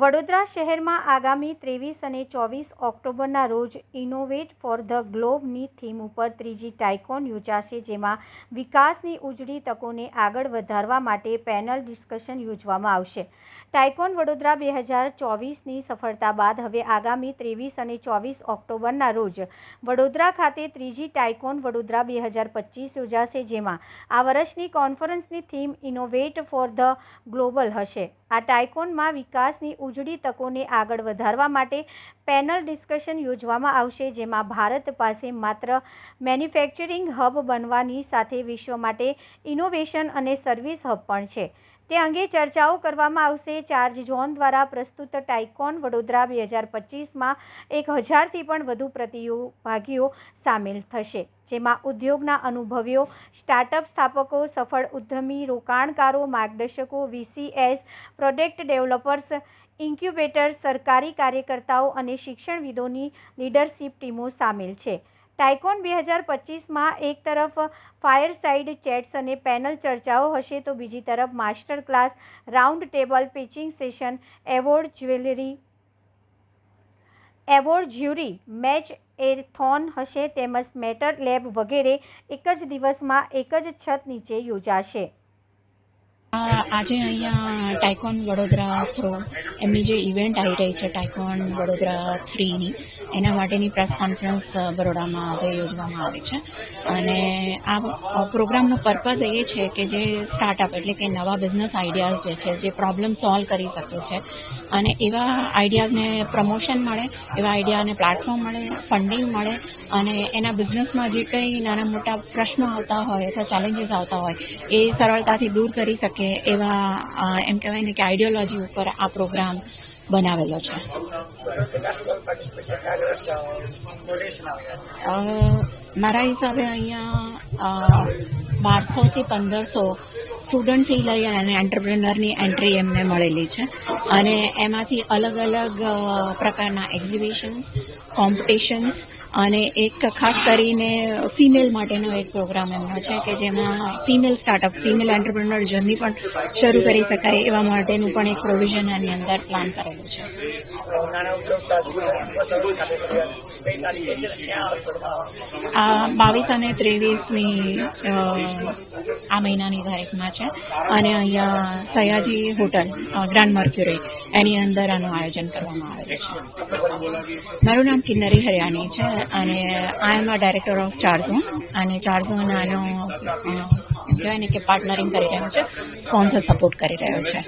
વડોદરા શહેરમાં આગામી ત્રેવીસ અને ચોવીસ ઓક્ટોબરના રોજ ઇનોવેટ ફોર ધ ગ્લોબની થીમ ઉપર ત્રીજી ટાઇકોન યોજાશે, જેમાં વિકાસની ઉજળી તકોને આગળ વધારવા માટે પેનલ ડિસ્કશન યોજવામાં આવશે. ટાઇકોન વડોદરા બે હજાર ચોવીસની સફળતા બાદ હવે આગામી ત્રેવીસ અને ચોવીસ ઓક્ટોબરના રોજ વડોદરા ખાતે ત્રીજી ટાઇકોન વડોદરા બે હજાર પચીસ યોજાશે, જેમાં આ વર્ષની કોન્ફરન્સની theme innovate for the global હશે. આ ટાઇકોનમાં વિકાસની ઉજળી તકોને આગળ વધારવા માટે પેનલ ડિસ્કશન યોજવામાં આવશે, જેમાં ભારત પાસે માત્ર મેન્યુફેક્ચરિંગ હબ બનવાની સાથે વિશ્વ માટે ઇનોવેશન અને સર્વિસ હબ પણ છે. તે અંગે ચર્ચાઓ કરવામાં આવશે. ચાર્જ ઝોન દ્વારા પ્રસ્તુત ટાઇકોન વડોદરા બે હજાર પચીસમાં એક હજારથી પણ વધુ પ્રતિભાગીઓ સામેલ થશે, જેમાં ઉદ્યોગના અનુભવીઓ, સ્ટાર્ટઅપ સ્થાપકો, સફળ ઉદ્યમી, રોકાણકારો, માર્ગદર્શકો વીસીએસ પ્રોડક્ટ ડેવલપર્સ, ઇન્ક્યુબેટર્સ, સરકારી કાર્યકર્તાઓ અને શિક્ષણવિદોની લીડરશિપ ટીમો સામેલ છે. ટાઇકોન બે હજાર પચીસમાં એક તરફ ફાયર સાઇડ ચેટ્સ અને પેનલ ચર્ચાઓ હશે તો બીજી તરફ master class round table pitching session award jewellery award jury matchathon હશે તેમજ મેટર લેબ વગેરે એક જ દિવસમાં એક જ છત નીચે યોજાશે. આજે અહીંયા ટાઇકોન વડોદરા થ્રુ એમની જે ઇવેન્ટ આવી રહી છે ટાઇકોન વડોદરા થ્રીની એના માટેની પ્રેસ કોન્ફરન્સ બરોડામાં આજે યોજવામાં આવી છે. અને આ પ્રોગ્રામનો પર્પઝ એ છે કે જે સ્ટાર્ટઅપ એટલે કે નવા બિઝનેસ આઈડિયાઝ જે છે, જે પ્રોબ્લેમ સોલ્વ કરી શકે છે. અને એવા આઈડિયાઝને પ્રમોશન મળે, એવા આઈડિયાને પ્લેટફોર્મ મળે ફંડિંગ મળે અને એના બિઝનેસમાં જે કંઈ નાના મોટા પ્રશ્નો આવતા હોય અથવા ચેલેન્જીસ આવતા હોય, એ સરળતાથી દૂર કરી શકે એવા એમ કહેવાય ને કે આઈડિયોલોજી ઉપર આ પ્રોગ્રામ બનાવેલો છે. મારા હિસાબે અહીંયા બારસોથી પંદરસો સ્ટુડન્ટથી લઈ અને એન્ટરપ્રેનરની એન્ટ્રી એમને મળેલી છે. અને એમાંથી અલગ અલગ પ્રકારના એક્ઝિબિશન્સ કોમ્પિટિશન્સ અને એક ખાસ કરીને ફિમેલ માટેનો એક પ્રોગ્રામ એમનો છે કે જેમાં female startup female entrepreneur journey પણ શરૂ કરી શકાય એવા માટેનું પણ એક પ્રોવિઝન આની અંદર પ્લાન કરેલું છે? આ બાવીસ અને ત્રેવીસમી આ મહિનાની તારીખમાં છે. અને અહીંયા સયાજી હોટલ ગ્રાન્ડ મર્ક્યુરી, એની અંદર આનું આયોજન કરવામાં આવેલું છે. મારું નામ કિન્નરી હરિયાણી છે અને આઈ એમ અ ડાયરેક્ટર ઓફ ચાર્ઝોન. અને ચાર્ઝોન આનો કહેવાય ને કે પાર્ટનરિંગ કરી રહ્યું છે સ્પોન્સર સપોર્ટ કરી રહ્યો છે.